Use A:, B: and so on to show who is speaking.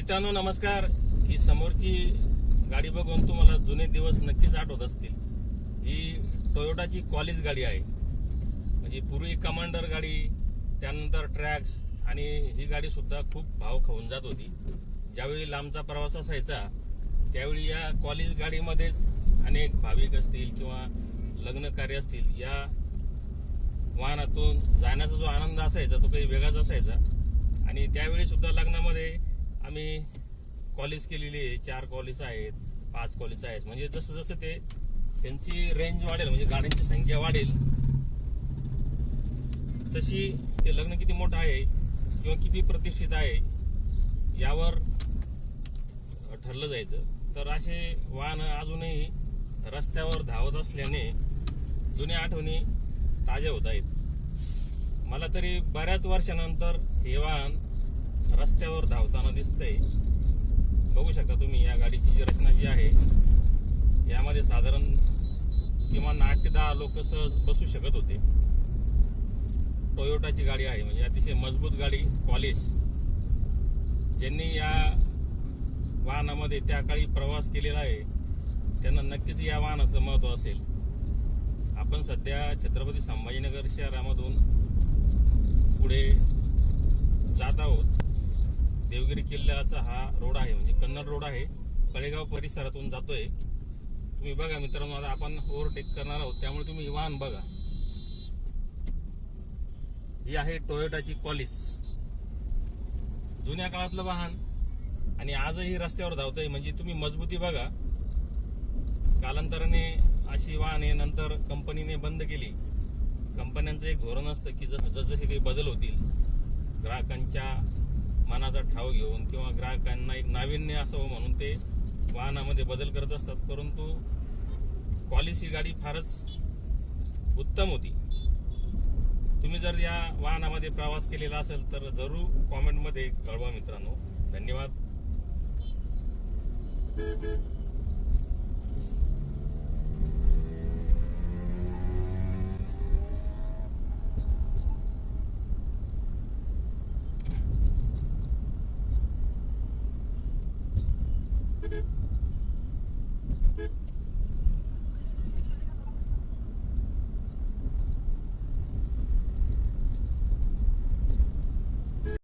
A: मित्रांनो नमस्कार. ही समोरची गाडी बघून तुम्हाला जुने दिवस नक्कीच आठवत असतील. ही टोयोटाची कॉलेज गाडी आहे. म्हणजे पूर्वी कमांडर गाडी त्यानंतर ट्रॅक्स आणि ही गाडी सुद्धा खूप भाव खाऊन जात होती. ज्यावेळी लांबचा प्रवास असायचा त्यावेळी या कॉलेज गाडीमध्येच अनेक भाविक असतील किंवा लग्न कार्य असतील या वाहनातून जाण्याचा जो आनंद असायचा तो काही वेगळाच असायचा. आणि त्यावेळी सुद्धा लग्नामध्ये आम्ही कॉलेज केलेली आहे. चार कॉलेज आहेत पाच कॉलेज आहेत. म्हणजे जसं जसं ते त्यांची रेंज वाढेल म्हणजे गाड्यांची संख्या वाढेल तशी ते लग्न किती मोठं आहे किंवा किती प्रतिष्ठित आहे यावर ठरलं जायचं. तर असे वाहन अजूनही रस्त्यावर धावत असल्याने जुन्या आठवणी ताज्या होत आहेत. मला तरी बऱ्याच वर्षानंतर हे वाहन रस्त्यावर धावताना दिसतंय. बघू शकता तुम्ही या गाडीची जी रचना जी आहे यामध्ये साधारण किमान आठ ते दहा लोक सहज बसू शकत होते. टोयोटाची गाडी आहे म्हणजे अतिशय मजबूत गाडी कॉलेज ज्यांनी या वाहनामध्ये त्या काळी प्रवास केलेला आहे त्यांना नक्कीच या वाहनाचं महत्त्व असेल. आपण सध्या छत्रपती संभाजीनगर शहरामधून पुढे जात आहोत देवगिरी किल्ल्याचा हा रोड आहे म्हणजे कन्नड रोड आहे. कळेगाव परिसरातून जातोय. तुम्ही बघा मित्रांनो आता आपण ओव्हरटेक करणार आहोत. त्यामुळे तुम्ही वाहन बघा. ही आहे टोयोटाची कॉलिस. जुन्या काळातलं वाहन. आणि आजही रस्त्यावर धावतंय. म्हणजे तुम्ही मजबूती बघा. कालांतराने अशी वाहने नंतर कंपनीने बंद केली. कंपन्यांचं एक धोरण असतं की जसजसे काही बदल होतील ग्राहकांच्या मनाचा ठाव घेऊन किंवा ग्राहकांना एक नाविन्य असावं म्हणून ते वाहनामध्ये बदल करत असतात. परंतु क्वालिसी गाडी फारच उत्तम होती. तुम्ही जर या वाहनामध्ये प्रवास केलेला असेल तर जरूर कॉमेंटमध्ये कळवा मित्रांनो. धन्यवाद.